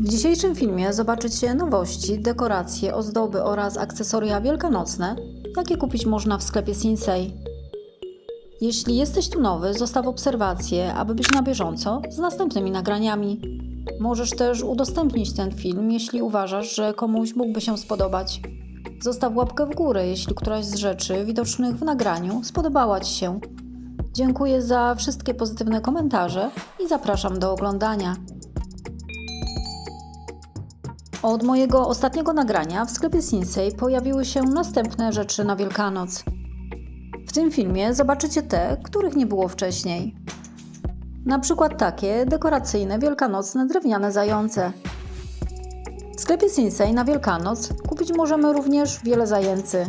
W dzisiejszym filmie zobaczycie nowości, dekoracje, ozdoby oraz akcesoria wielkanocne, jakie kupić można w sklepie Sinsei. Jeśli jesteś tu nowy, zostaw obserwację, aby być na bieżąco z następnymi nagraniami. Możesz też udostępnić ten film, jeśli uważasz, że komuś mógłby się spodobać. Zostaw łapkę w górę, jeśli któraś z rzeczy widocznych w nagraniu spodobała Ci się. Dziękuję za wszystkie pozytywne komentarze i zapraszam do oglądania. Od mojego ostatniego nagrania w sklepie Sinsei pojawiły się następne rzeczy na Wielkanoc. W tym filmie zobaczycie te, których nie było wcześniej. Na przykład takie dekoracyjne wielkanocne drewniane zające. W sklepie Sinsei na Wielkanoc kupić możemy również wiele zajęcy.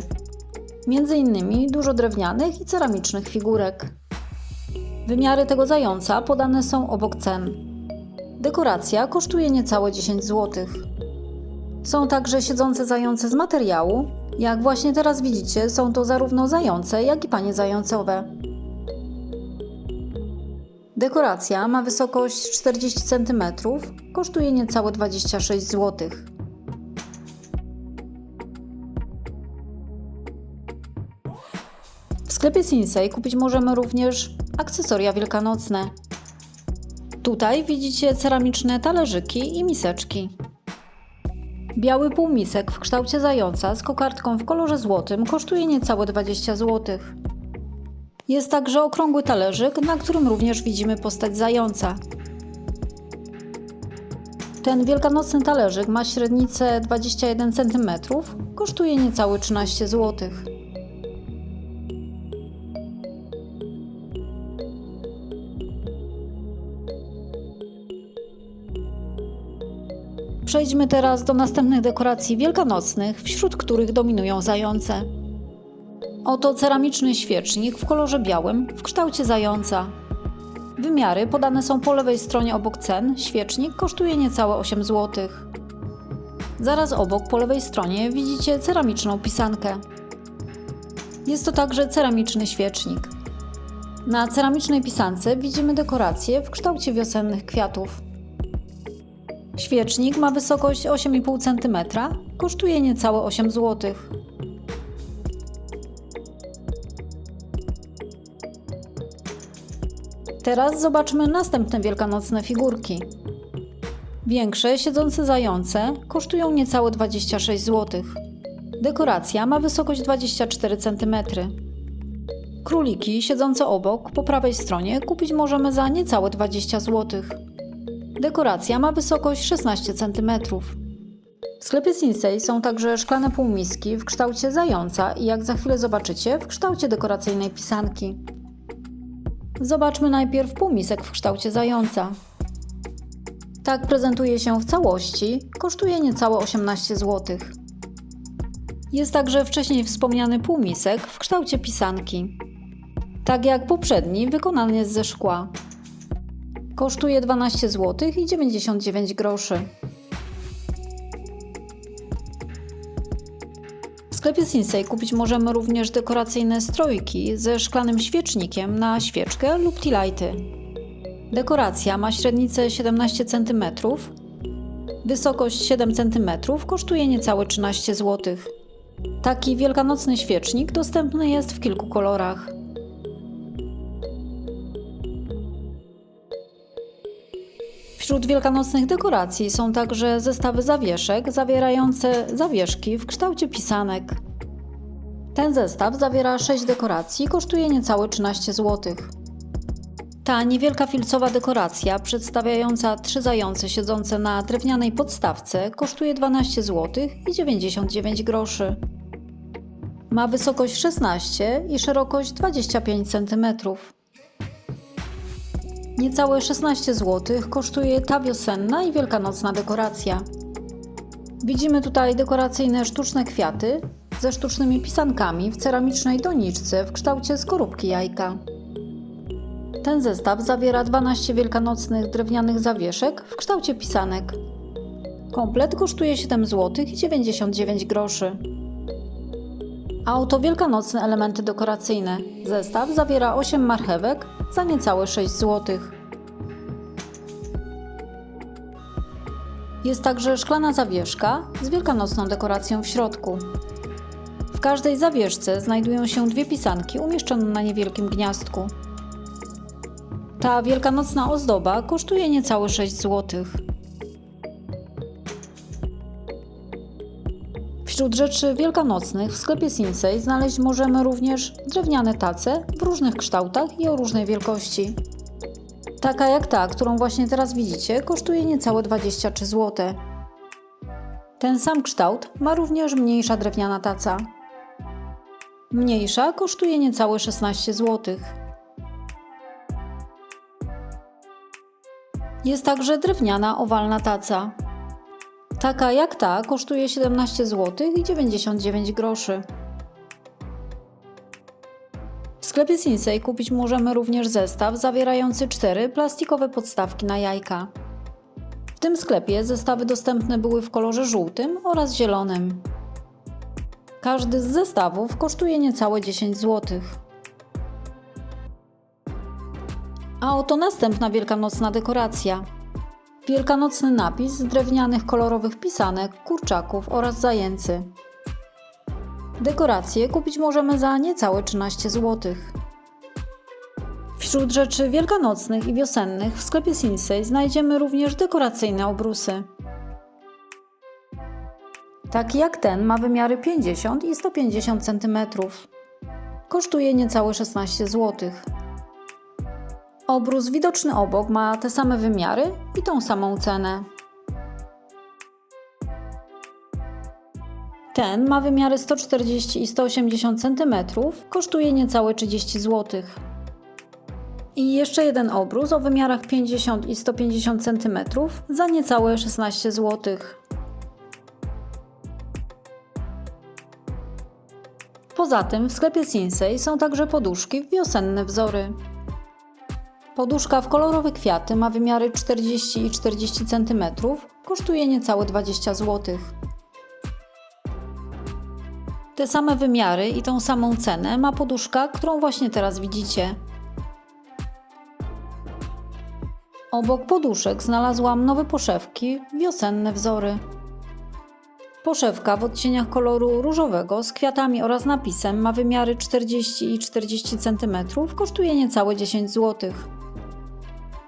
Między innymi dużo drewnianych i ceramicznych figurek. Wymiary tego zająca podane są obok cen. Dekoracja kosztuje niecałe 10 zł. Są także siedzące zające z materiału. Jak właśnie teraz widzicie, są to zarówno zające, jak i panie zającowe. Dekoracja ma wysokość 40 cm, kosztuje niecałe 26 zł. W sklepie Sinsei kupić możemy również akcesoria wielkanocne. Tutaj widzicie ceramiczne talerzyki i miseczki. Biały półmisek w kształcie zająca z kokardką w kolorze złotym kosztuje niecałe 20 zł. Jest także okrągły talerzyk, na którym również widzimy postać zająca. Ten wielkanocny talerzyk ma średnicę 21 cm, kosztuje niecałe 13 zł. Przejdźmy teraz do następnych dekoracji wielkanocnych, wśród których dominują zające. Oto ceramiczny świecznik w kolorze białym w kształcie zająca. Wymiary podane są po lewej stronie obok cen. Świecznik kosztuje niecałe 8 zł. Zaraz obok po lewej stronie widzicie ceramiczną pisankę. Jest to także ceramiczny świecznik. Na ceramicznej pisance widzimy dekoracje w kształcie wiosennych kwiatów. Świecznik ma wysokość 8,5 cm, kosztuje niecałe 8 zł. Teraz zobaczmy następne wielkanocne figurki. Większe, siedzące zające kosztują niecałe 26 zł. Dekoracja ma wysokość 24 cm. Króliki siedzące obok, po prawej stronie, kupić możemy za niecałe 20 zł. Dekoracja ma wysokość 16 cm. W sklepie Sinsei są także szklane półmiski w kształcie zająca i jak za chwilę zobaczycie, w kształcie dekoracyjnej pisanki. Zobaczmy najpierw półmisek w kształcie zająca. Tak prezentuje się w całości, kosztuje niecałe 18 zł. Jest także wcześniej wspomniany półmisek w kształcie pisanki. Tak jak poprzedni, wykonany jest ze szkła. Kosztuje 12 zł i 99 groszy. W sklepie Sinsei kupić możemy również dekoracyjne strojki ze szklanym świecznikiem na świeczkę lub tea-lighty. Dekoracja ma średnicę 17 cm, wysokość 7 cm, kosztuje niecałe 13 zł. Taki wielkanocny świecznik dostępny jest w kilku kolorach. Wśród wielkanocnych dekoracji są także zestawy zawieszek zawierające zawieszki w kształcie pisanek. Ten zestaw zawiera 6 dekoracji i kosztuje niecałe 13 zł. Ta niewielka filcowa dekoracja przedstawiająca trzy zające siedzące na drewnianej podstawce kosztuje 12 zł i 99 groszy. Ma wysokość 16 i szerokość 25 cm. Niecałe 16 zł kosztuje ta wiosenna i wielkanocna dekoracja. Widzimy tutaj dekoracyjne sztuczne kwiaty ze sztucznymi pisankami w ceramicznej doniczce w kształcie skorupki jajka. Ten zestaw zawiera 12 wielkanocnych drewnianych zawieszek w kształcie pisanek. Komplet kosztuje 7 zł i 99 groszy. A oto wielkanocne elementy dekoracyjne. Zestaw zawiera 8 marchewek za niecałe 6 zł. Jest także szklana zawieszka z wielkanocną dekoracją w środku. W każdej zawieszce znajdują się dwie pisanki umieszczone na niewielkim gniazdku. Ta wielkanocna ozdoba kosztuje niecałe 6 zł. Wśród rzeczy wielkanocnych w sklepie Sinsei znaleźć możemy również drewniane tace w różnych kształtach i o różnej wielkości. Taka jak ta, którą właśnie teraz widzicie, kosztuje niecałe 23 zł. Ten sam kształt ma również mniejsza drewniana taca. Mniejsza kosztuje niecałe 16 zł. Jest także drewniana owalna taca. Taka jak ta kosztuje 17 zł i 99 groszy. W sklepie Sinsei kupić możemy również zestaw zawierający cztery plastikowe podstawki na jajka. W tym sklepie zestawy dostępne były w kolorze żółtym oraz zielonym. Każdy z zestawów kosztuje niecałe 10 zł. A oto następna wielkanocna dekoracja. Wielkanocny napis z drewnianych kolorowych pisanek, kurczaków oraz zajęcy. Dekoracje kupić możemy za niecałe 13 zł. Wśród rzeczy wielkanocnych i wiosennych w sklepie Sinsei znajdziemy również dekoracyjne obrusy. Taki jak ten ma wymiary 50 i 150 cm. Kosztuje niecałe 16 zł. Obrus widoczny obok ma te same wymiary i tą samą cenę. Ten ma wymiary 140 i 180 cm, kosztuje niecałe 30 zł. I jeszcze jeden obrus o wymiarach 50 i 150 cm za niecałe 16 zł. Poza tym w sklepie Sinsei są także poduszki w wiosenne wzory. Poduszka w kolorowe kwiaty ma wymiary 40 i 40 cm, kosztuje niecałe 20 zł. Te same wymiary i tą samą cenę ma poduszka, którą właśnie teraz widzicie. Obok poduszek znalazłam nowe poszewki, wiosenne wzory. Poszewka w odcieniach koloru różowego z kwiatami oraz napisem ma wymiary 40 i 40 cm, kosztuje niecałe 10 zł.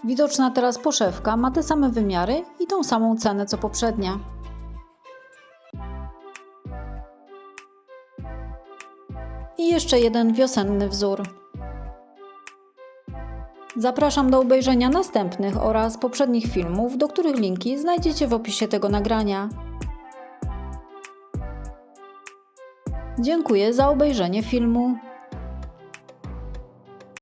Widoczna teraz poszewka ma te same wymiary i tą samą cenę co poprzednia. I jeszcze jeden wiosenny wzór. Zapraszam do obejrzenia następnych oraz poprzednich filmów, do których linki znajdziecie w opisie tego nagrania. Dziękuję za obejrzenie filmu.